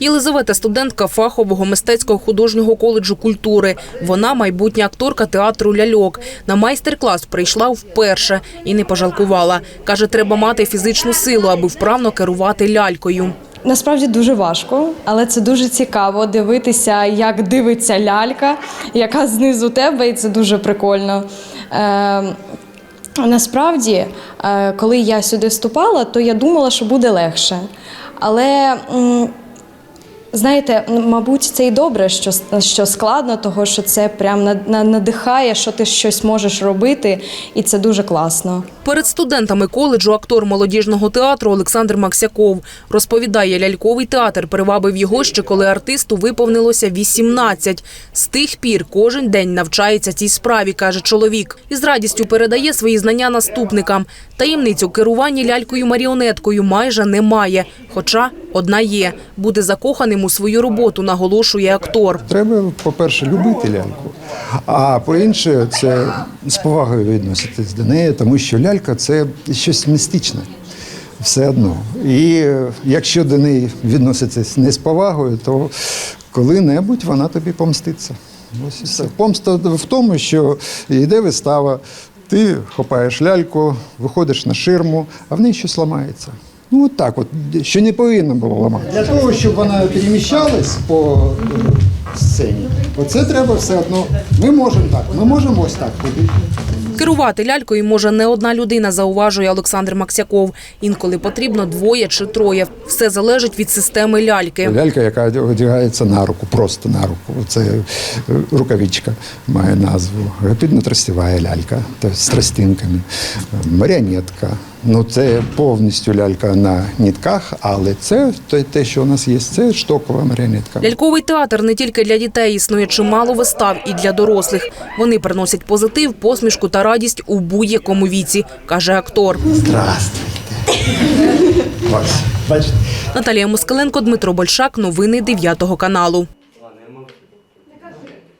Єлизавета студентка фахового мистецького художнього коледжу культури. Вона майбутня акторка театру ляльок. На майстер-клас прийшла вперше і не пожалкувала. Каже, треба мати фізичну силу, аби вправно керувати лялькою. Насправді дуже важко, але це дуже цікаво дивитися, як дивиться лялька, яка знизу тебе, і це дуже прикольно. Е, насправді, е, коли я сюди вступала, то я думала, що буде легше. Але знаєте, мабуть, це і добре, що, що складно, того що це прям на- на- надихає, що ти щось можеш робити, і це дуже класно. Перед студентами коледжу актор молодіжного театру Олександр Максяков розповідає, ляльковий театр привабив його ще коли артисту виповнилося 18. З тих пір кожен день навчається цій справі, каже чоловік, і з радістю передає свої знання наступникам. Таємницю керування лялькою-маріонеткою майже немає, хоча одна є бути закоханим у свою роботу, наголошує актор. Треба, по-перше, любити ляльку, а по-інше, це з повагою відноситись до неї, тому що лялька це щось містичне. Все одно. І е, якщо до неї відноситись не з повагою, то коли-небудь вона тобі помститься. Ось і все. Помста в тому, що йде вистава, ти хопаєш ляльку, виходиш на ширму, а в неї щось ламається. Ну, от так, от, що не повинно було ламати. Для того, щоб вона переміщалась по е, сцені, оце треба все одно. Ми можемо так, ми можемо ось так ходити. Керувати лялькою може не одна людина, зауважує Олександр Максяков. Інколи потрібно двоє чи троє. Все залежить від системи ляльки. Лялька, яка одягається на руку, просто на руку. Це е, рукавичка має назву. Піднотростєва лялька, тобто з тростинками, маріонетка. Ну, це повністю лялька на нітках, але це те, що у нас є, це штокова маріонетка. Ляльковий театр не тільки для дітей існує чимало вистав і для дорослих. Вони приносять позитив, посмішку та радість у будь-якому віці, каже актор. Здравствуйте. Наталія Москаленко, Дмитро Большак. Новини 9 каналу.